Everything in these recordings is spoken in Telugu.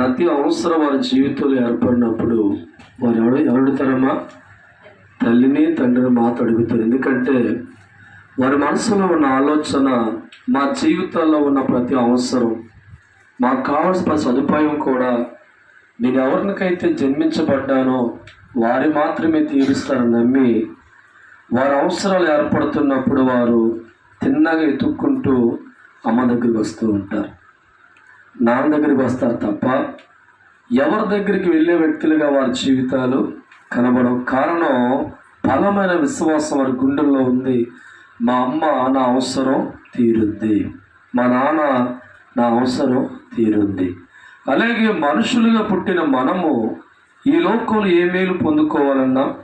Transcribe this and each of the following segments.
ప్రతి అవసరం వారి జీవితంలో ఏర్పడినప్పుడు వారు ఎవడు ఎవడుతారమ్మా తల్లిని తండ్రిని మాత అడుగుతారు. ఎందుకంటే వారి మనసులో ఉన్న ఆలోచన మా జీవితాల్లో ఉన్న ప్రతి అవసరం మాకు కావాల్సిన సదుపాయం కూడా నేను ఎవరికైతే జన్మించబడ్డానో వారి మాత్రమే తీరుస్తారని నమ్మి వారి అవసరాలు ఏర్పడుతున్నప్పుడు వారు తిన్నగా ఎత్తుక్కుంటూ అమ్మ దగ్గరికి వస్తూ ఉంటారు. నాన్న దగ్గరికి వస్తారు తప్ప ఎవరి దగ్గరికి వెళ్ళే వ్యక్తులుగా వారి జీవితాలు కనబడవు. కారణం బలమైన విశ్వాసం వారి గుండెల్లో ఉంది. మా అమ్మ నా అవసరం తీరుద్ది. మా నాన్న నా అవసరం తీరుద్ది. అలాగే మనుషులుగా పుట్టిన మనము ఈ లోకంలో ఏ మేలు పొందుకోవాలన్నా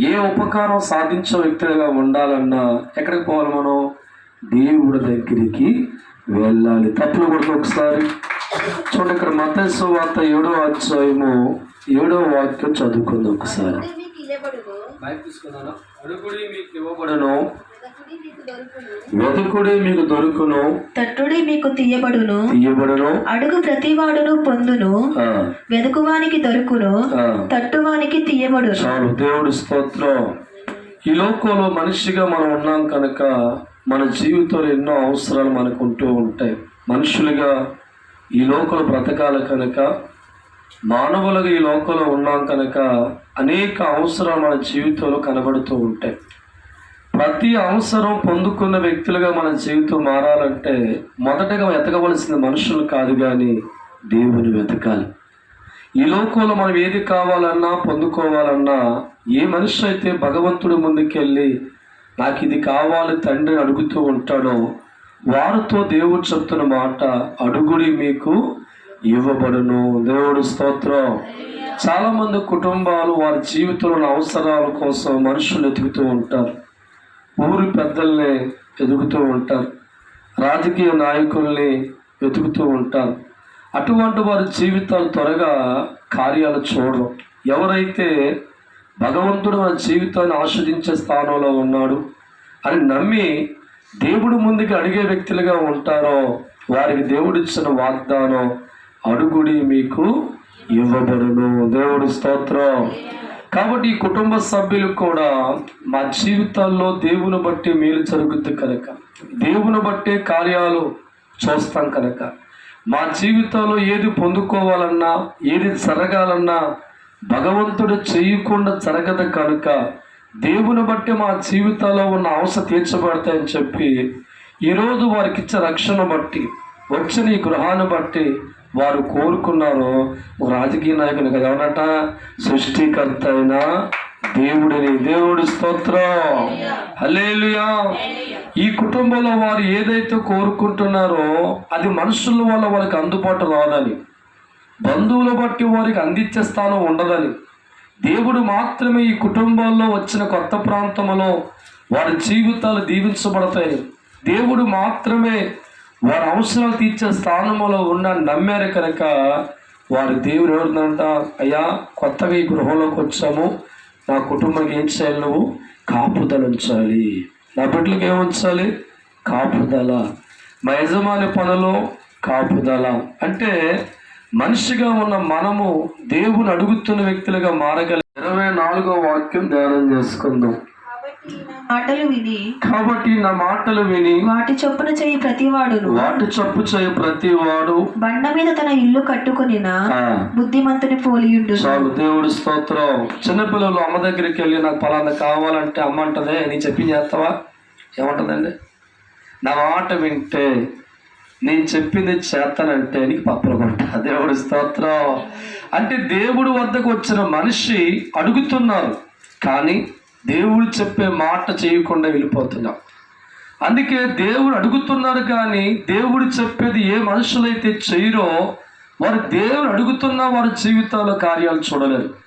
ఏ ఉపకారం సాధించే వ్యక్తులుగా ఉండాలన్నా ఎక్కడికి పోవాలి మనం? దేవుడి దగ్గరికి వెళ్ళాలి. తప్పులు కూడా ఒకసారి. చూడండి ఇక్కడ మతేశ్వ వార్త ఏడో అధ్యాయము ఏడో వాక్యం చదువుకుంది ఒకసారి. ఇవ్వబడను వెదకుడి మీకు దొరుకును వెతుకుడి మీకు దొరుకును. తట్టుడి మీకు తీయబడును. తీయబడను. అడుగు ప్రతివాడును పొందును. ఆ, వెదుకువానికి దొరుకును. తట్టువానికి తీయబడును. చాలు దేవుడి స్తోత్రం. ఈ లోకంలో మనిషిగా మనం ఉన్నాం కనుక మన జీవితంలో ఎన్నో అవసరాలు మనకు ఉంటూ ఉంటాయి. మనుషులుగా ఈ లోకలు బ్రతకాలి కనుక మానవులుగా ఈ లోకంలో ఉన్నాం కనుక అనేక అవసరాలు మన జీవితంలో కనబడుతూ ఉంటాయి. ప్రతి అవసరం పొందుకున్న వ్యక్తులుగా మన జీవితం మారాలంటే మొదటగా వెతకవలసిన మనుషులు కాదు కానీ దేవుని వెతకాలి. ఈ లోకంలో మనం ఏది కావాలన్నా పొందుకోవాలన్నా ఏ మనిషి అయితే భగవంతుడి ముందుకెళ్ళి నాకు ఇది కావాలి తండ్రి అడుగుతూ ఉంటాడో? వారితో దేవుడు చెప్తున్న మాట అడుగుడి మీకు ఇవ్వబడును. దేవుడు స్తోత్రం. చాలామంది కుటుంబాలు వారి జీవితంలో అవసరాల కోసం మనుషులు ఎదుగుతూ ఉంటారు. ఊరి పెద్దల్ని ఎదుగుతూ ఉంటారు. రాజకీయ నాయకుల్ని వెతుకుతూ ఉంటారు. అటువంటి వారి జీవితాలు త్వరగా కార్యాలు చూడరు. ఎవరైతే భగవంతుడు వారి జీవితాన్ని ఆస్వాదించే స్థానంలో ఉన్నాడు అని నమ్మి దేవుడు ముందుకు అడిగే వ్యక్తులుగా ఉంటారో వారికి దేవుడిచ్చిన వాగ్దానం అడుగుడి మీకు ఇవ్వబడును. దేవుడు స్తోత్రం. కాబట్టి ఈ కుటుంబ సభ్యులు కూడా మా జీవితాల్లో దేవుని బట్టి మేలు జరుగుతుంది కనుక దేవుని బట్టే కార్యాలు చూస్తాం కనుక మా జీవితంలో ఏది పొందుకోవాలన్నా ఏది జరగాలన్నా భగవంతుడు చేయకుండా జరగదు కనుక దేవుని బట్టి మా జీవితాల్లో ఉన్న అవసరం తీర్చబడతాయని చెప్పి ఈరోజు వారికి ఇచ్చే రక్షణ బట్టి వచ్చిన ఈ గృహాన్ని బట్టి వారు కోరుకున్నారు రాజకీయ నాయకుని కదా ఎవరట సృష్టికర్త అయిన దేవుడిని. దేవుడి స్తోత్రం. హల్లెలూయా. ఈ కుటుంబంలో వారు ఏదైతే కోరుకుంటున్నారో అది మనుషుల వల్ల వారికి అందుబాటు రాదని బంధువుల బట్టి వారికి అందించే స్థానం ఉండదని దేవుడు మాత్రమే ఈ కుటుంబాల్లో వచ్చిన కొత్త ప్రాంతంలో వారి జీవితాలు దీవించబడతాయి. దేవుడు మాత్రమే వారి అవసరాలు తీర్చే స్థానంలో ఉన్న నమ్మారు కనుక వారి దేవుడు ఎవరినంట అయ్యా కొత్తగా ఈ గృహంలోకి వచ్చాము. నా కుటుంబానికి ఏం చేయాలి నువ్వు? కాపుదల ఉంచాలి. నా బిడ్డలకు ఏం ఉంచాలి? కాపుదల. మా యజమాని పనులు కాపుదల. అంటే మనిషిగా ఉన్న మనము దేవుని అడుగుతున్న వ్యక్తులుగా మారగల ఇరవై నాలుగో వాక్యం ధ్యానం చేసుకుందాం. మాటలు విని కాబట్టి నా మాటలు విని వాటి చొప్పున చేయి ప్రతివాడును. వాటి చప్పు చేయ ప్రతి వాడు బండ మీద తన ఇల్లు కట్టుకొనిన ఆ, బుద్ధిమంతుని పోలియుండు చాలు దేవుడి స్తోత్రం. చిన్నపిల్లలు అమ్మ దగ్గరికి వెళ్ళి నాకు పలానా కావాలంటే అమ్మ అంటదే నీ చెప్పి చేస్తావా? ఏమంటుందండి? నా మాట వింటే నేను చెప్పింది చేస్తానంటే నీకు పప్పులు దేవుడి స్తోత్రం. అంటే దేవుడి వద్దకు వచ్చిన మనిషి అడుగుతున్నారు కానీ దేవుడు చెప్పే మాట చేయకుండా వెళ్ళిపోతున్నాం. అందుకే దేవుడు అడుగుతున్నారు కానీ దేవుడు చెప్పేది ఏ మనుషులైతే చేయరో వారు దేవుడు అడుగుతున్న వారి జీవితాల కార్యాలు చూడలేరు.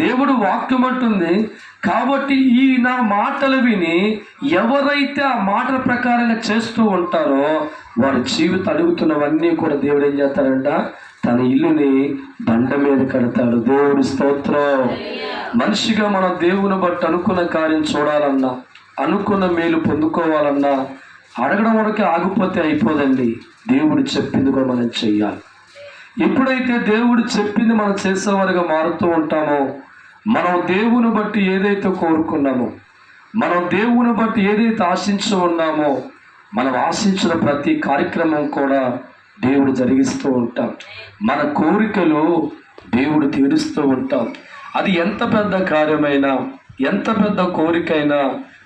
దేవుడు వాక్యం అంటుంది కాబట్టి ఈ నా మాటలు విని ఎవరైతే ఆ మాటల ప్రకారంగా చేస్తూ ఉంటారో వారి జీవితం అడుగుతున్నవన్నీ కూడా దేవుడు ఏం చేస్తాడంట? తన ఇల్లుని బండ మీద కడతాడు. దేవుడి స్తోత్రం. మనిషిగా మనం దేవుని బట్టి అనుకున్న కార్యం చూడాలన్నా అనుకున్న మేలు పొందుకోవాలన్నా అడగడం వరకే ఆగిపోతే అయిపోదండి. దేవుడు చెప్పింది కూడా మనం చెయ్యాలి. ఎప్పుడైతే దేవుడు చెప్పింది మనం చేసేవారుగా మారుతూ ఉంటామో మనం దేవుని బట్టి ఏదైతే కోరుకున్నామో మనం దేవుని బట్టి ఏదైతే ఆశించు ఉన్నామో మనం ఆశించిన ప్రతి కార్యక్రమం కూడా దేవుడు జరిగిస్తూ ఉంటాం. మన కోరికలు దేవుడు తీరుస్తూ ఉంటాం. అది ఎంత పెద్ద కార్యమైనా ఎంత పెద్ద కోరికైనా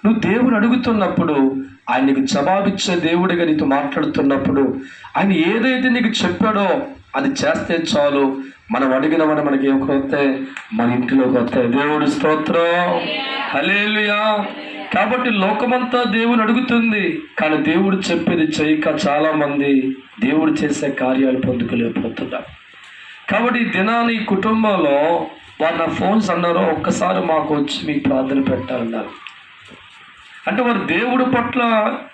నువ్వు దేవుడు అడుగుతున్నప్పుడు ఆయన నీకు జవాబిచ్చే దేవుడిగా నీతో మాట్లాడుతున్నప్పుడు ఆయన ఏదైతే నీకు చెప్పాడో అది చేస్తే చాలు. మనం అడిగిన అడిగినవని మనకి ఏమొస్తాయి మన ఇంటిలోకి వస్తాయి దేవుడు స్తోత్రం. హలేలుయా కాబట్టి లోకమంతా దేవుని అడుగుతుంది. కానీ దేవుడు చెప్పేది చేయక చాలా మంది దేవుడు చేసే కార్యాలు పొందుకోలేకపోతున్నారు. కాబట్టి ఈ దినాన్ని కుటుంబంలో వారు నా ఫోన్స్ అన్నారు ఒక్కసారి మాకు వచ్చి మీకు ప్రార్థన పెట్టాలన్నారు అంటే వారు దేవుడి పట్ల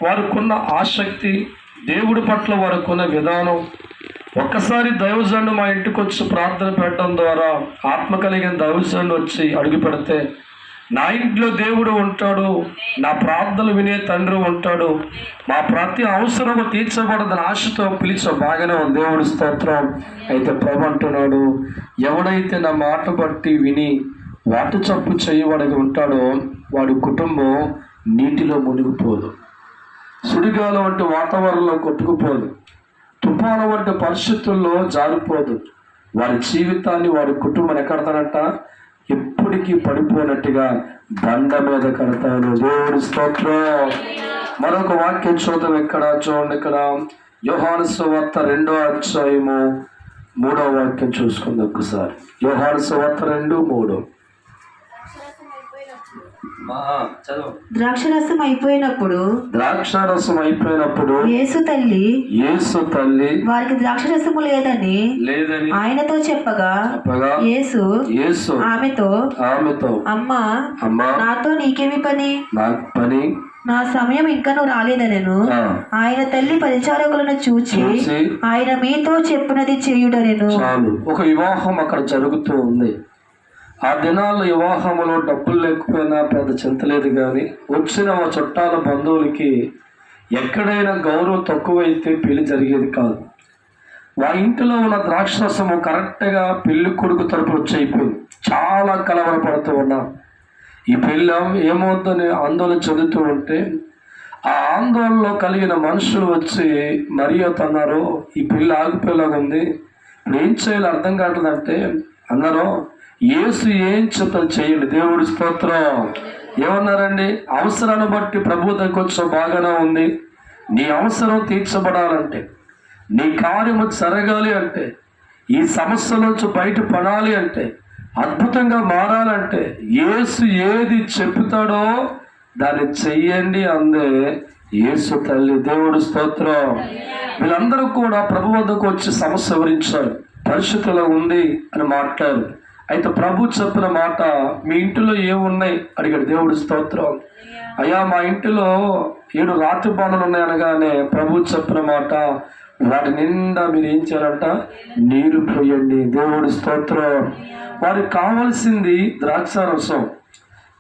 వారికున్న ఆసక్తి దేవుడి పట్ల వారికున్న విధానం ఒక్కసారి దైవజండు మా ఇంటికి వచ్చి ప్రార్థన పెట్టడం ద్వారా ఆత్మ కలిగిన దైవజండు వచ్చి అడుగు పెడితే నా ఇంట్లో దేవుడు ఉంటాడు నా ప్రార్థనలు వినే తండ్రి ఉంటాడు మా ప్రతి అవసరము తీర్చబడదని ఆశతో పిలిచే బాగానే ఉంది. దేవుడి స్తోత్రం. అయితే ప్రభు అంటున్నాడు ఎవడైతే నా మాట బట్టి విని వాటి చప్పు చేయవాడికి ఉంటాడో వాడి కుటుంబం నీటిలో మునిగిపోదు. సుడిగాలం వంటి వాతావరణంలో కొట్టుకుపోదు. తుఫాను వంటి పరిస్థితుల్లో జారిపోదు. వారి జీవితాన్ని వారి కుటుంబం ఎక్కడతానంట ఎప్పటికీ పడిపోనట్టుగా దండ మీద కడతాను దేవుడి స్తోత్రం. మరొక వాక్యం చూద్దాం ఎక్కడ? చూడండి ఇక్కడ. యోహాను రెండో అధ్యాయము మూడో వాక్యం చూసుకుందాం ఒకసారి. యోహాను రెండు మూడో. ద్రాక్షరసం అయిపోయినప్పుడు ద్రాక్షారసం అయిపోయినప్పుడు యేసు తల్లి యేసు తల్లి వారికి ద్రాక్షరసము లేదని లేదని ఆయనతో చెప్పగా చెప్పగా యేసు యేసు ఆమెతో ఆమెతో అమ్మా అమ్మా నాతో నీకేమి పని? నా పని నా సమయం ఇంకను రాలేదనెను. ఆయన తల్లి పరిచారకులను చూచి ఆయన మీతో చెప్పినది చేయుడనెను ఒక వివాహం అక్కడ జరుగుతూ ఉంది. ఆ దినాల్లో వివాహంలో డబ్బులు లేకపోయినా పెద్ద చింత లేదు కానీ వచ్చిన మా చుట్టాల బంధువులకి ఎక్కడైనా గౌరవం తక్కువైతే పెళ్ళి జరిగేది కాదు. మా ఇంటిలో ఉన్న ద్రాక్షరసము కరెక్ట్గా పెళ్ళి కొడుకు తరపున వచ్చైపోయింది చాలా కలవరపడుతూ ఉన్నాం. ఈ పెళ్ళి ఏమవుతుందని ఆందోళన చెందుతూ ఉంటే ఆ ఆందోళనలో కలిగిన మనుషులు వచ్చి మరీ అన్నారు ఈ పెళ్ళి ఆగిపోయేలాగా ఉంది ఇప్పుడు ఏం చేయాలో అర్థం కావట్లేదంటే అన్నారు యేసు ఏం చెప్తారు చేయండి? దేవుడి స్తోత్రం. ఏమన్నారండి? అవసరాన్ని బట్టి ప్రభు దగ్గర బాగానే ఉంది. నీ అవసరం తీర్చబడాలంటే నీ కార్యము జరగాలి అంటే ఈ సమస్య నుంచి బయటపడాలి అంటే అద్భుతంగా మారాలంటే యేసు ఏది చెప్తాడో దాన్ని చెయ్యండి అందే యేసు తల్లి. దేవుడు స్తోత్రం. వీళ్ళందరూ కూడా ప్రభు వద్దకు వచ్చి సమస్య వివరించారు. పరిస్థితిలో ఉంది అని మాట్లాడారు. అయితే ప్రభు చెప్పిన మాట మీ ఇంటిలో ఏమున్నాయి? అడిగాడు దేవుడు స్తోత్రం. అయ్యా మా ఇంటిలో ఏడు రాతి బాణలు ఉన్నాయి అనగానే ప్రభు చెప్పిన మాట వాటి నిండా మీరు ఏం చేయాలంట? నీరు పోయండి. దేవుడి స్తోత్రం. వారికి కావాల్సింది ద్రాక్షారసం.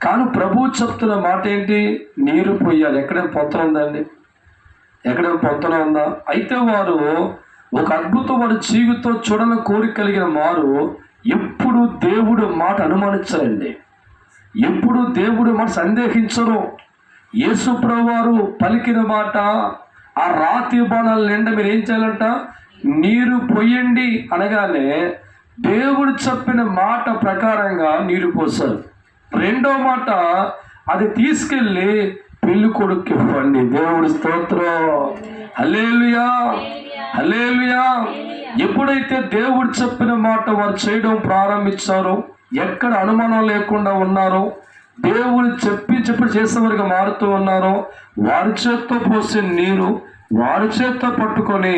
కానీ ప్రభు చెప్తున్న మాట ఏంటి? నీరు పోయాలి. ఎక్కడైనా పొంతన ఉందండి ఎక్కడైనా పొంతన ఉందా? అయితే వారు ఒక అద్భుతం వారి జీవితం చూడని కోరిక కలిగిన వారు ఎప్పుడు దేవుడు మాట అనుమానించరండి. ఎప్పుడు దేవుడు మాట సందేహించరు. యేసుప్రభు పలికిన మాట ఆ రాతి బాణాల నిండా మీరు ఏం చేయాలంట? నీరు పొయ్యండి అనగానే దేవుడు చెప్పిన మాట ప్రకారంగా నీరు పోసారు రెండో మాట అది తీసుకెళ్ళి పెళ్ళి కొడుకు ఇవ్వండి. దేవుడి స్తోత్రం. అల్లేలుయా హలేలుయా ఎప్పుడైతే దేవుడు చెప్పిన మాట వారు చేయడం ప్రారంభించారో ఎక్కడ అనుమానం లేకుండా ఉన్నారో దేవుడు చెప్పి చెప్పి చేసేవారిగా మారుతూ ఉన్నారో వారి చేత్తో పోసే నీరు వారి చేత్తో పట్టుకొని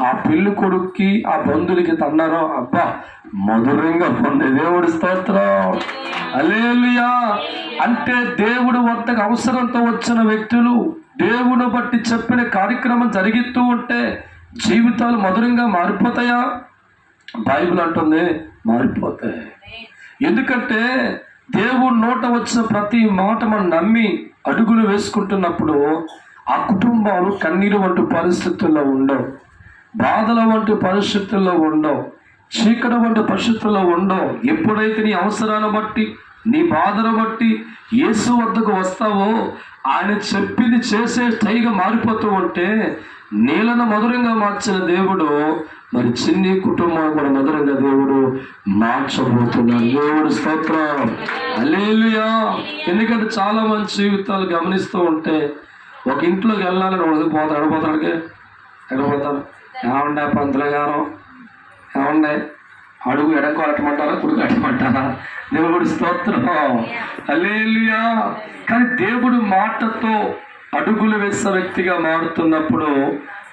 ఆ పెళ్ళి కొడుక్కి ఆ బంధువులకి తన్నారో అబ్బా మధురంగా పొందే దేవుడి స్తోత్రం. అలేలుయా అంటే దేవుడు వద్దకు అవసరంతో వచ్చిన వ్యక్తులు దేవుని బట్టి చెప్పిన కార్యక్రమం జరిగిస్తూ ఉంటే జీవితాలు మధురంగా మారిపోతాయా? బైబిల్ అంటుంది మారిపోతాయి. ఎందుకంటే దేవుడు నోట వచ్చిన ప్రతి మాట మనం నమ్మి అడుగులు వేసుకుంటున్నప్పుడు ఆ కుటుంబాలు కన్నీరు వంటి పరిస్థితుల్లో ఉండవు. బాధల వంటి పరిస్థితుల్లో ఉండవు. చీకటి వంటి పరిస్థితుల్లో ఉండవు. ఎప్పుడైతే నీ అవసరాన్ని బట్టి నీ బాధను బట్టి యేసు వద్దకు వస్తావో ఆయన చెప్పింది చేసే స్థాయిగా మారిపోతూ ఉంటే నీళ్ళను మధురంగా మార్చిన దేవుడు మరి చిన్ని కుటుంబం కూడా మధురంగా దేవుడు మార్చబోతున్నాడు దేవుడు స్తోత్రం. అల్లేలుయా ఎందుకంటే చాలా మంది జీవితాలు గమనిస్తూ ఉంటే ఒక ఇంట్లోకి వెళ్ళాలని వాడు పోతాడు? ఎడపోతాడికి ఎడపోతాడు ఏమండే పంతులగారం ఏమండే అడుగు ఎడకు అట్టమంటారా? కుడుకు అట్టమంటారా? దేవుడు స్తోత్రం. అల్లేలుయా కానీ దేవుడు మాటతో అడుగులు వేసే వ్యక్తిగా మారుతున్నప్పుడు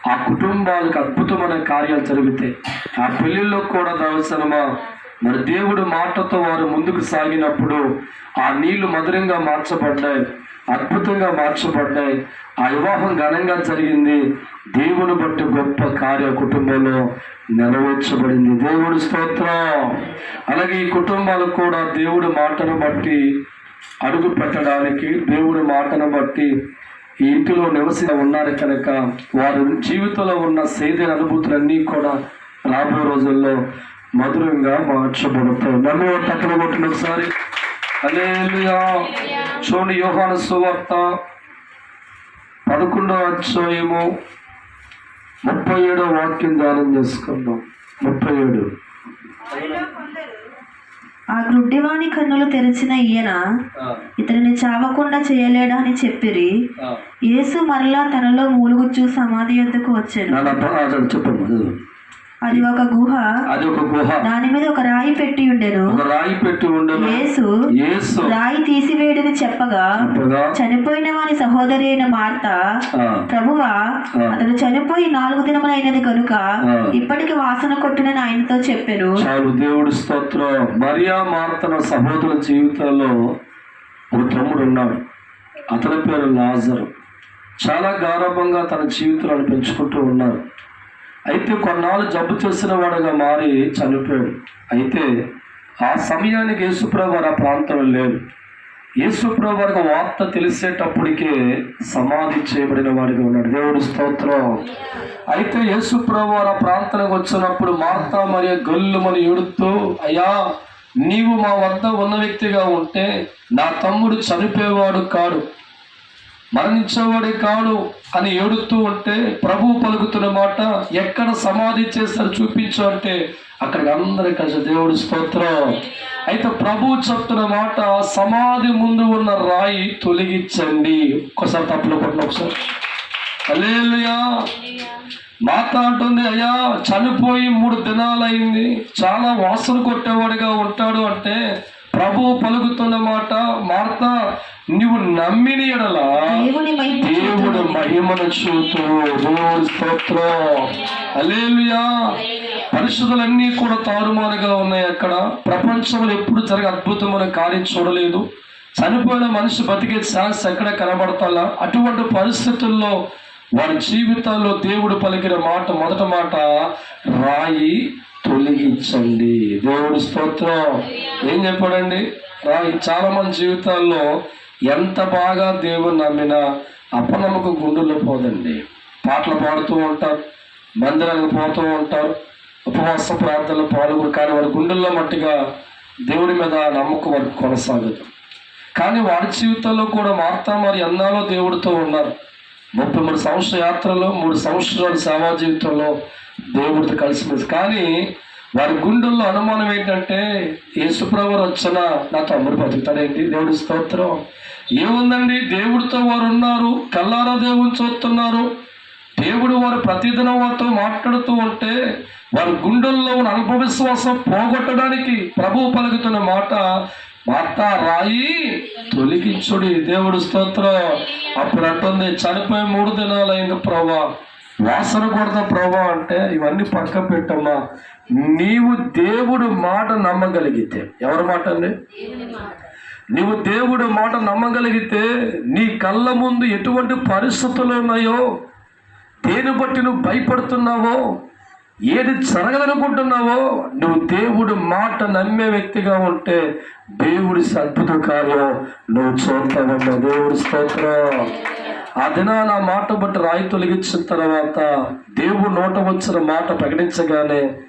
ఆ కుటుంబాలకు అద్భుతమైన కార్యాలు జరుగుతాయి ఆ పెళ్ళిలో కూడా దర్శనమా మరి దేవుడు మాటతో వారు ముందుకు సాగినప్పుడు ఆ నీళ్ళు మధురంగా మార్చబడ్డాయి అద్భుతంగా మార్చబడ్డాయి. ఆ వివాహం ఘనంగా జరిగింది. దేవుని బట్టి గొప్ప కార్య కుటుంబంలో నెరవేర్చబడింది. దేవుడి స్తోత్రం. అలాగే ఈ కుటుంబాలకు కూడా దేవుడి మాటను బట్టి అడుగు పెట్టడానికి దేవుడి మాటను బట్టి ఈ ఇంటిలో నివసి ఉన్నారు కనుక వారి జీవితంలో ఉన్న సేదైన అనుభూతులన్నీ కూడా రాబోయే రోజుల్లో మధురంగా మార్చబడతాయి. నన్ను పక్కన కొట్టిన ఒకసారి. హల్లెలూయా. చూడండి యోహాను సువార్త పదకొండో అధ్యాయము ముప్పై ఏడో వాక్యం ధ్యానం చేసుకుందాం. ముప్పై ఏడు. ఆ గ్రుడ్డివాణి కన్నులు తెరిచిన ఈయన ఇతనిని చావకుండా చేయలేడా అని చెప్పిరి. యేసు మరలా తనలో మూలుగుచ్చు సమాధి యొద్దకు చెప్పండి అది ఒక గుహ. అది ఒక గుహ. దాని మీద ఒక రాయి పెట్టి ఉండెను. ఒక రాయి పెట్టి ఉండను. యేసు యేసు రాయి తీసివేయడని చెప్పగా చెప్పగా చనిపోయిన వాని సహోదరి అయిన మార్త ప్రభువా అతడు చనిపోయి నాలుగు దినములైనది కనుక. ఇప్పటికి వాసన కొట్టునని ఆయనతో చెప్పాను. చాలు దేవుడి స్తోత్రం. మరియా మార్తన సహోదరుల జీవితాల్లో ఒక తమ్ముడు ఉన్నాడు. అతని పేరు లాజరు. చాలా గారభంగా తన జీవితాలను పెంచుకుంటూ ఉన్నారు. అయితే కొన్నాళ్ళు జబ్బు చేసిన వాడుగా మారి చనిపోయాడు. అయితే ఆ సమయానికి యేసుప్రభు వారు ఆ ప్రాంతంలో లేరు యేసుప్రభు వారికి వార్త తెలిసేటప్పటికే సమాధి చేయబడిన వాడిగా ఉన్నాడు. దేవుడు స్తోత్రం. అయితే యేసుప్రభు వారు ఆ ప్రాంతానికి వచ్చినప్పుడు మార్తా మరియు గల్లుమని ఏడుతూ అయ్యా నీవు మా వద్ద ఉన్న వ్యక్తిగా ఉంటే నా తమ్ముడు చనిపోయేవాడు కాడు. మరణించేవాడే కాడు అని ఏడుతూ ఉంటే ప్రభు పలుకుతున్న మాట ఎక్కడ సమాధి చేస్తారు చూపించు అంటే అక్కడికి అందరి కలిసి దేవుడి స్తోత్రం. అయితే ప్రభు చెప్తున్న మాట సమాధి ముందు ఉన్న రాయి తొలగించండి. ఒక్కసారి తప్పులు కొట్టిన ఒకసారి. హల్లెలూయా. మాత అంటుంది అయ్యా చనిపోయి మూడు దినాలైంది. చాలా వాసన కొట్టేవాడిగా ఉంటాడు అంటే ప్రభు పలుకుతున్న మాట మార్త నువ్వు నమ్మిన ఎడలా దేవుడు మహిమను చూతూ స్తోత్రం. పరిస్థితులన్నీ కూడా తారుమారుగా ఉన్నాయి అక్కడ. ప్రపంచంలో ఎప్పుడు జరిగే అద్భుతమైన కార్యం చూడలేదు. చనిపోయిన మనిషి బతికే ఛాన్స్ ఎక్కడ కనబడతాలా? అటువంటి పరిస్థితుల్లో వారి జీవితాల్లో దేవుడు పలికిన మాట మొదట మాట రాయి తొలగించండి. దేవుడి స్తోత్రం. ఏం చెప్పాడండి? రాయి చాలా మంది జీవితాల్లో ఎంత బాగా దేవుని నమ్మినా అపనమ్మకం గుండెల్లో పోదండి. పాటలు పాడుతూ ఉంటారు మందిరానికి పోతూ ఉంటారు ఉపవాస ప్రార్థనలు పాల్గొని కానీ వారి గుండెల్లో మట్టిగా దేవుడి మీద నమ్మకం వారికి కొనసాగదు. కానీ వారి జీవితంలో కూడా మార్తా మరి ఎన్నాలో దేవుడితో ఉన్నారు. ముప్పై మూడు సంవత్సర యాత్రలో మూడు సంవత్సరాల సేవా జీవితంలో దేవుడితో కలిసిమెలిసి కానీ వారి గుండెల్లో అనుమానం ఏంటంటే యేసుప్రభు వచ్చిన నా తమ్ముడు బతుకుతాడేంటి? దేవుడి స్తోత్రం. ఏముందండి? దేవుడితో వారు ఉన్నారు కల్లారా దేవుని చూస్తున్నారు. దేవుడు వారు ప్రతిదినం వారితో మాట్లాడుతూ ఉంటే వారి గుండెల్లో ఉన్న అల్పవిశ్వాసం పోగొట్టడానికి ప్రభు పలుకుతున్న మాట మాట రాయి తొలగించుడి దేవుడు స్తోత్రం. అప్పుడు అంటుంది చనిపోయి మూడు దినాలైంది ప్రభా. వాసన కొడతా ప్రభా అంటే ఇవన్నీ పక్కన పెట్టమ్మా. నీవు దేవుడు మాట నమ్మగలిగితే ఎవరి మాట అండి? నీవు దేవుడు మాట నమ్మగలిగితే నీ కళ్ళ ముందు ఎటువంటి పరిస్థితులు ఉన్నాయో దేని బట్టి నువ్వు భయపడుతున్నావో ఏది జరగదనుకుంటున్నావో నువ్వు దేవుడు మాట నమ్మే వ్యక్తిగా ఉంటే దేవుడి అద్భుత కార్యం నువ్వు చూస్తావమ్మా. దేవుడి స్తోత్రం. ఆ దినాన ఆ మాట బట్టి రాయి తొలగించిన తర్వాత దేవుడు నోట వచ్చిన మాట ప్రకటించగానే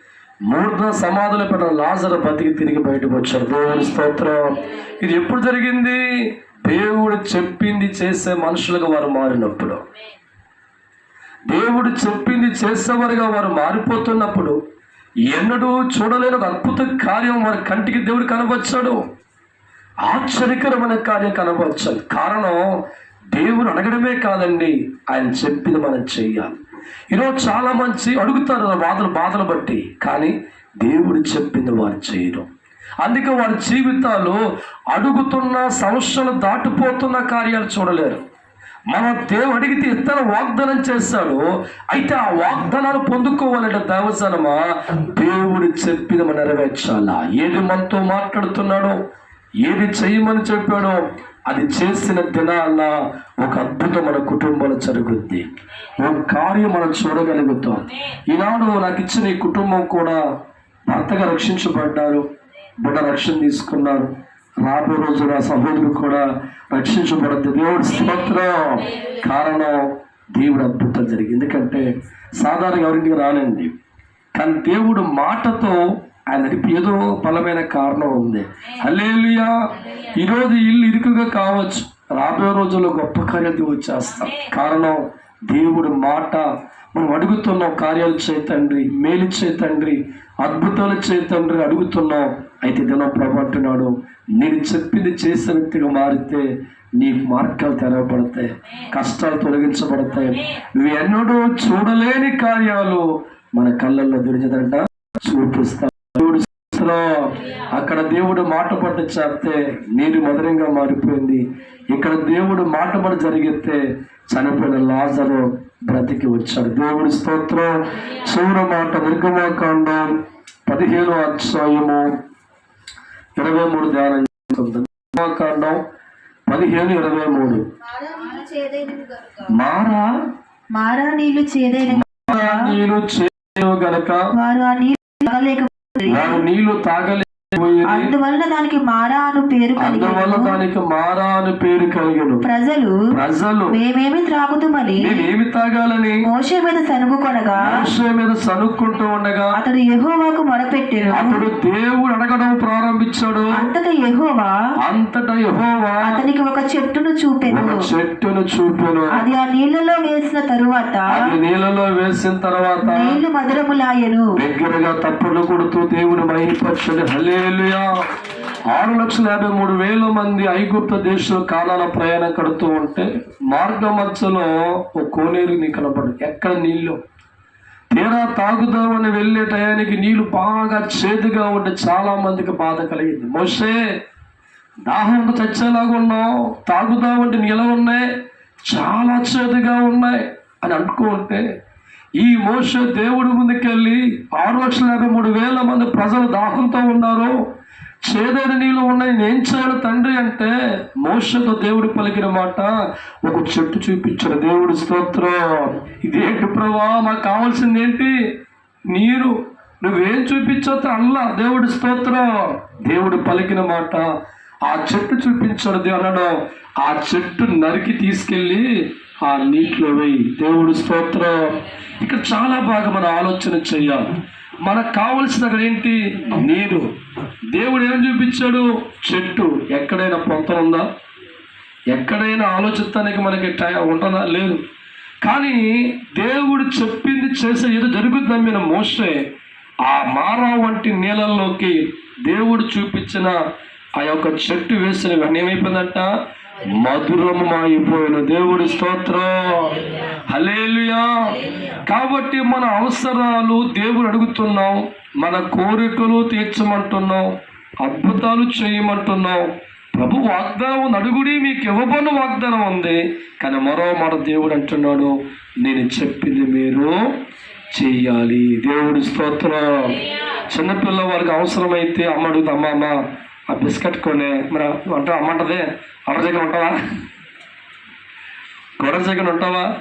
మూర్ధ సమాధులు పెట్టిన లాజర బతికి తిరిగి బయటకు వచ్చాడు. దేవుడి స్తోత్రం. ఇది ఎప్పుడు జరిగింది? దేవుడు చెప్పింది చేసే మనుషులుగా వారు మారినప్పుడు. దేవుడు చెప్పింది చేసేవారుగా వారు మారిపోతున్నప్పుడు ఎన్నడూ చూడలేని ఒక అద్భుత కార్యం వారి కంటికి దేవుడు కనబచ్చాడు ఆశ్చర్యకరమైన కార్యం కనబచ్చాడు కారణం దేవుడు అడగడమే కాదండి ఆయన చెప్పింది మనం చెయ్యాలి. ఈరోజు చాలా మంది అడుగుతారు బాధలు బాధలు బట్టి కానీ దేవుడు చెప్పింది వారు చేయరు అందుకే వారి జీవితాలు అడుగుతున్న సమస్యలు దాటిపోతున్న కార్యాలు చూడలేరు. మన దేవుడు అడిగితే ఇతర వాగ్దానం చేస్తాడు అయితే ఆ వాగ్దానాలు పొందుకోవాలంటే దేవజనమా? దేవుడు చెప్పింది మనం నెరవేర్చాలా? ఏది మనతో మాట్లాడుతున్నాడో ఏది చేయమని చెప్పాడో అది చేసిన దినాల ఒక అద్భుతం మన కుటుంబంలో జరుగుద్ది. ఓ కార్యం మనం చూడగలుగుతాం. ఈనాడు నాకు ఇచ్చిన ఈ కుటుంబం కూడా భర్తగా రక్షించబడ్డారు బిడ్డ రక్షణ తీసుకున్నారు. రాబో రోజు నా కూడా రక్షించబడద్దు దేవుడు స్తోత్రం. కారణం దేవుడు అద్భుతం జరిగింది. ఎందుకంటే సాధారణ ఎవరికి రానండి. కానీ దేవుడు మాటతో ఆయన ఏదో బలమైన కారణం ఉంది. హల్లేలుయా. ఈరోజు ఇల్లు ఇరుకుగా కావచ్చు. రాబోయే రోజుల్లో గొప్ప కార్యాలు దేవుడు చేస్తాం కారణం దేవుడు మాట. మనం అడుగుతున్నాం కార్యాలు చేయి తండ్రి మేలు చేయి తండ్రి అద్భుతాలు చేయి తండ్రి అడుగుతున్నాం. అయితే దినం ప్రభు అంటున్నాడు నేను చెప్పింది చేసే వ్యక్తిగా మారితే నీ మార్గాలు తెరవబడతాయి కష్టాలు తొలగించబడతాయి. నువ్వు ఎన్నడూ చూడలేని కార్యాలు మన కళ్ళల్లో దొరికిందంట చూపిస్తా స్తోత్రం. అక్కడ దేవుడు మాట పట్టు చేస్తే నీరు మధురంగా మారిపోయింది ఇక్కడ దేవుడు మాట పడి జరిగితే చనిపోయిన లాజరు బ్రతికి వచ్చాడు దేవుడి స్తోత్రం చూర మాట నిర్గమాకాండం పదిహేను అధ్యాయము ఇరవై మూడు ధ్యానం. నిర్గమాకాండం పదిహేను ఇరవై మూడు మారా మారా నీళ్ళు చేదైన నీళ్ళు వారు ఆ నీళ్ళు తాగలేకపోయి వారు నీళ్ళు అందువలన దానికి మారా అను పేరు అందువల్ల దానికి మారా అని పేరు కలిగను ప్రజలు ప్రజలు మేమేమి త్రాగుతుమని నేనేమి తాగాలని మోషే మీద సనుగు కొనగా మోషే మీద సనుక్కుంటూ ఉండగా అతడు యెహోవాకు మొరపెట్టెను. అప్పుడు దేవుడు అడగడం ప్రారంభించాడు. అంతటా యెహోవా అంతటా యెహోవా అతనికి ఒక చెట్టును చూపెను. చెట్టును చూపెను. అది ఆ నీళ్ళలో వేసిన తరువాత నీళ్ళలో వేసిన తర్వాత నీళ్ళు మధురములాయెను. దగ్గరగా తప్పులు కొడుతూ దేవుడు మహిపరచండి హల్లేలుయా. ఆరు లక్షల యాభై మూడు వేల మంది ఐగుప్త దేశంలో కాలాల ప్రయాణం కడుతూ ఉంటే మార్గ మధ్యలో ఒక కోనేరు నీ కనపడు ఎక్కడ నీళ్ళు? తీరా తాగుదామని వెళ్ళే టయానికి నీళ్ళు బాగా చేదుగా ఉంటే చాలా మందికి బాధ కలిగింది. మోసే దాహంతో చచ్చేలాగా ఉన్నావు. తాగుదామంటే నీళ్ళ ఉన్నాయి? చాలా చేదుగా ఉన్నాయి అని అనుకుంటే ఈ మోస దేవుడి ముందుకెళ్ళి ఆరు లక్షల యాభై మూడు వేల మంది ప్రజలు దాహంతో ఉన్నారు చేదైన నీళ్ళు ఉన్నాయి నేను చేయాలి తండ్రి అంటే మోసతో దేవుడు పలికిన మాట ఒక చెట్టు చూపించాడు. దేవుడి స్తోత్రం. ఇదేంటి ప్రభా మాకు కావాల్సింది ఏంటి? నీరు. నువ్వేం చూపించొద్దు అల్లా దేవుడి స్తోత్రం. దేవుడు పలికిన మాట ఆ చెట్టు చూపించాడు అనడం ఆ చెట్టు నరికి తీసుకెళ్ళి ఆ నీటిలో వేయి. దేవుడు స్తోత్రం. ఇక్కడ చాలా బాగా మన ఆలోచన చేయాలి. మనకు కావలసిన అక్కడ ఏంటి? నీరు. దేవుడు ఏం చూపించాడు? చెట్టు. ఎక్కడైనా పొంత ఉందా? ఎక్కడైనా ఆలోచించడానికి మనకి టైం ఉంటుందా? లేదు. కానీ దేవుడు చెప్పింది చేసే ఏదో జరుగుతుంది నమ్మిన మోసే ఆ మారా వంటి నీళ్ళల్లోకి దేవుడు చూపించిన ఆ యొక్క చెట్టు వేసిన వెంటనే ఏమైపోయిందంట? మధురమైపోయిన దేవుడి స్తోత్రం. హలేలుయా కాబట్టి మన అవసరాలు దేవుడు అడుగుతున్నాం మన కోరికలు తీర్చమంటున్నాం అద్భుతాలు చేయమంటున్నాం. ప్రభు వాగ్దానం నడుగుడి అడుగుడి మీకు ఇవ్వబోని వాగ్దానం ఉంది. కానీ మరో మాట దేవుడు అంటున్నాడు నేను చెప్పింది మీరు చెయ్యాలి. దేవుడి స్తోత్రం. చిన్నపిల్ల వారికి అవసరమైతే అమ్మ అడుగుతా అమ్మ అమ్మ ఆ బిస్కెట్ కొనే మరి అంటే అమ్మంటదే అమ్మ ఉంటావా? గొడవ ఉంటావా?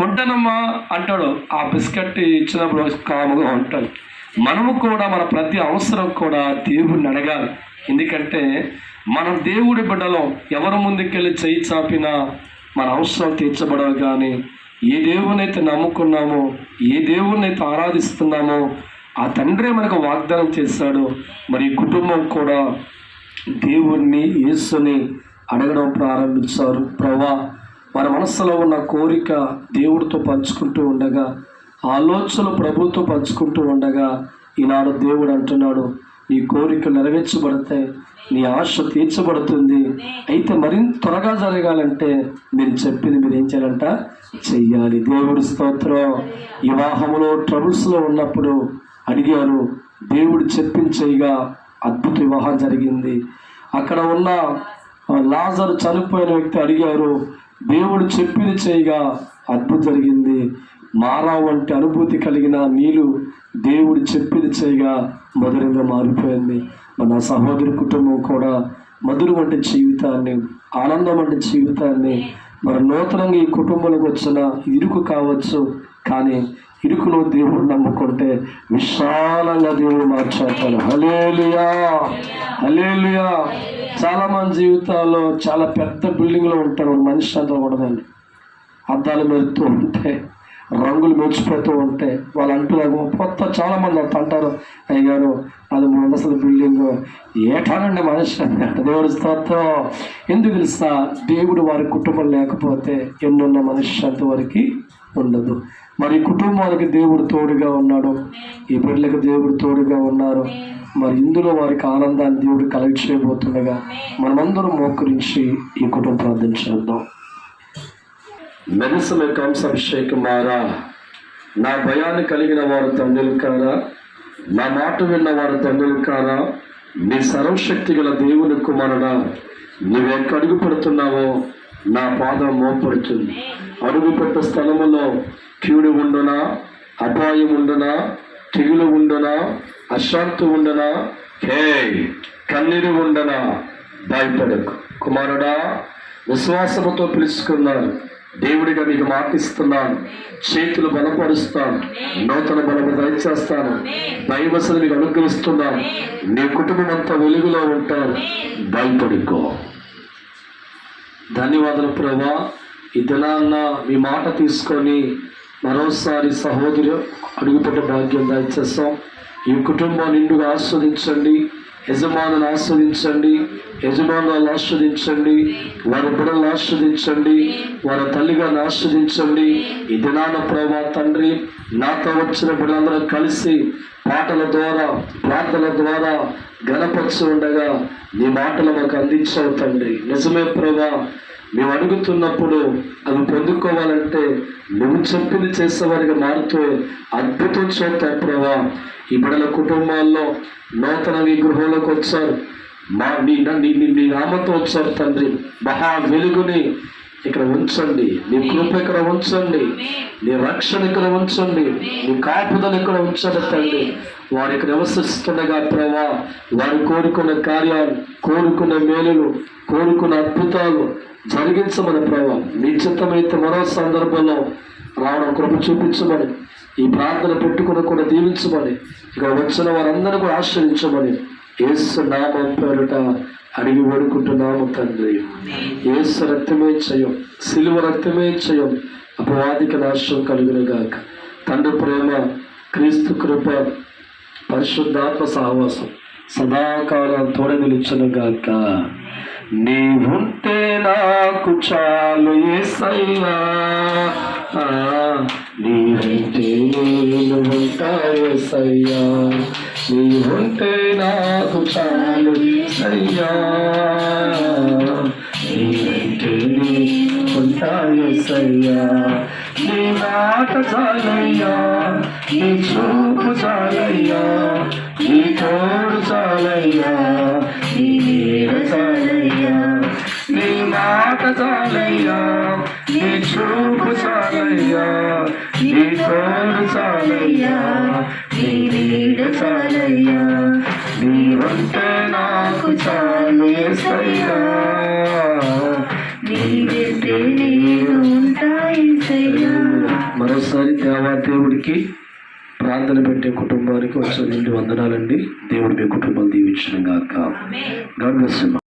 ఉంటానమ్మా అంటాడు. ఆ బిస్కెట్ ఇచ్చినప్పుడు కాముగా ఉంటాడు. మనము కూడా మన ప్రతి అవసరం కూడా దేవుడిని అడగాలి. ఎందుకంటే మనం దేవుడి బిడ్డలో. ఎవరి ముందుకెళ్ళి చేయి చాపినా మన అవసరం తీర్చబడవు కానీ ఏ దేవునైతే నమ్ముకున్నామో ఏ దేవునైతే ఆరాధిస్తున్నామో ఆ తండ్రే మనకు వాగ్దానం చేశాడు. మరి కుటుంబం కూడా దేవుణ్ణి యేసుని అడగడం ప్రారంభించారు. ప్రభా వారి మనసులో ఉన్న కోరిక దేవుడితో పంచుకుంటూ ఉండగా ఆలోచనలు ప్రభుతో పంచుకుంటూ ఉండగా ఈనాడు దేవుడు అంటున్నాడు నీ కోరిక నెరవేర్చబడతాయి నీ ఆశ తీర్చబడుతుంది. అయితే మరింత త్వరగా జరగాలంటే మీరు చెప్పింది మీరు ఏం చేయాలంట? చెయ్యాలి. దేవుడి స్తోత్రం. వివాహంలో ట్రబుల్స్లో ఉన్నప్పుడు అడిగారు దేవుడు చెప్పించేయగా అద్భుత వివాహం జరిగింది. అక్కడ ఉన్న లాజర్ చనిపోయిన వ్యక్తి అడిగారు దేవుడు చెప్పింది చేయగా అద్భుతం జరిగింది. మారా వంటి అనుభూతి కలిగిన నీళ్ళు దేవుడు చెప్పింది చేయగా మధురంగా మారిపోయింది. మన సహోదరి కుటుంబం కూడా మధుర వంటి జీవితాన్ని ఆనందం వంటి జీవితాన్ని మరి నూతనంగా ఈ కుటుంబంలోకి వచ్చిన ఇరుకు కావచ్చు. కానీ ఇరుకులో దేవుడు నమ్ముకుంటే విశాలంగా దేవుడు మార్చేస్తాడు. హలేలుయా హలేలుయా చాలా మంది జీవితాల్లో చాలా పెద్ద బిల్డింగ్లో ఉంటారు. మనిషి అంతా ఉండదండి. అద్దాలు మెరుతూ ఉంటే రంగులు మెరిచిపోతూ ఉంటే వాళ్ళు అంటున్నారు కొత్త చాలామంది అంత అంటారు అయ్యగారు అది ముందసలు బిల్డింగ్. ఏటానండి మనిషి అంటే దేవుడి స్తోత్రం. ఎందుకు తెలుసా? దేవుడు వారి కుటుంబం లేకపోతే ఎన్నున్న మనిషి అంతవరకు ఉండదు. మరి ఈ కుటుంబానికి దేవుడు తోడుగా ఉన్నాడు. ఈ బిడ్డలకు దేవుడు తోడుగా ఉన్నారు. మరి ఇందులో వారికి ఆనందాన్ని దేవుడు కలెక్ట్ చేయబోతుండగా మనమందరం మోకరించి ఈ కుటుంబం ప్రార్థన చేద్దాం మెదసమే కంసాభిషేకమారా నా భయాన్ని కలిగిన వారు తండ్రులు కారా? నా మాట విన్న వారు తండ్రులు కారా? నీ సర్వశక్తి గల దేవుని కుమారుడా నీవెక్క అడుగు పెడుతున్నావో నా పాదం మోపడుతుంది. అడుగు పెట్టే స్థలములో కీడు ఉండునా అపాయం ఉండునా తెగులు ఉండునా అశాంతి ఉండునా హే కన్నీరు ఉండునా భయపడకు. కుమారుడా విశ్వాసముతో పిలుచుకున్నాను. దేవుడిగా మీకు మాటిస్తున్నాను. చేతులు బలపరుస్తాను. నూతన బలము దయచేస్తాను. దైవసలు మీకు అనుగ్రహిస్తున్నాను. నీ కుటుంబం అంతా వెలుగులో ఉంటాను భయపడుకో. ధన్యవాదాలు ప్రభా. ఈ దినాన్న మీ మాట తీసుకొని మరోసారి సహోదరు అడుగుపెట్ట భాగ్యం దయచేస్తాం. ఈ కుటుంబం నిండుగా ఆస్వాదించండి. యజమానులు ఆస్వాదించండి. యజమానులు ఆస్వాదించండి. వారి బిడ్డలను ఆస్వాదించండి. వారి తల్లిగారిని ఆస్వాదించండి. ఈ దినాన ప్రభా తండ్రి నాతో వచ్చిన బిడ్డలందరూ కలిసి పాటల ద్వారా ప్రార్థన ద్వారా గణపరిచి ఉండగా నీ మాటలు మాకు అందించావు తండ్రి. నిజమే ప్రభా. మేము అడుగుతున్నప్పుడు అవి పొందుకోవాలంటే నువ్వు చెప్పింది చేసేవారిగా మారుతూ అద్భుతం చూస్తావు ప్రభా. ఈ బిడల కుటుంబాల్లో నూతన విగ్రహంలోకి వచ్చారు. మా మీ నీ నీ- నీ నామతో వచ్చారు తండ్రి. మహా వెలుగుని ఇక్కడ ఉంచండి. నీ కృప ఇక్కడ ఉంచండి. నీ రక్షణ ఇక్కడ ఉంచండి. నీ కాపుదల ఇక్కడ ఉంచండి తండ్రి వారు ఇక్కడ నివసిస్తుండగా ప్రభా వారు కోరుకున్న కార్యాలు కోరుకున్న మేలులు కోరుకున్న అద్భుతాలు జరిగించమని ప్రభా. నీ చిత్తమైతే మరో సందర్భంలో రావడం కృప చూపించమని ఈ ప్రార్థన పెట్టుకుని కూడా దీవించమని ఇక్కడ వచ్చిన వారందరూ కూడా ఆశ్రయించమని ఏసు నామం పేరుట అడిగి వేడుకుంటున్నాము తండ్రి. ఏసు రక్తమే చేయం సిలువ రక్తమే చేయం అపవాదిక నాశనం కలుగును గాక తండ్రి ప్రేమ క్రీస్తు కృప పరిశుద్ధాత్మ సహవాసం సదాకాలం తోడ నిలుచును గాక నీవుంటే నాకు చాలు ఏసయ్యా. ఆ, నీవుంటే నేను ఉంటా ఏసయ్యా. నీవుంటే నాకు చాలు ఏసయ్యా నీవుంటే నేను ఉంటా నీ మాట చాలయ్యా. నీ చూపు చాలయ్యా. నీ తోడు చాలయ్యా. నీ నీడ చాలయ్యా. నీ మాట చాలయ్యా. నీ చూపు చాలయ్యా. నీ తోడు చాలయ్యా. ప్రార్థన పెట్టే కుటుంబానికి వచ్చిన నిండి వందనాలండి. దేవుడు మీ కుటుంబం దీవించిన గాక. God bless.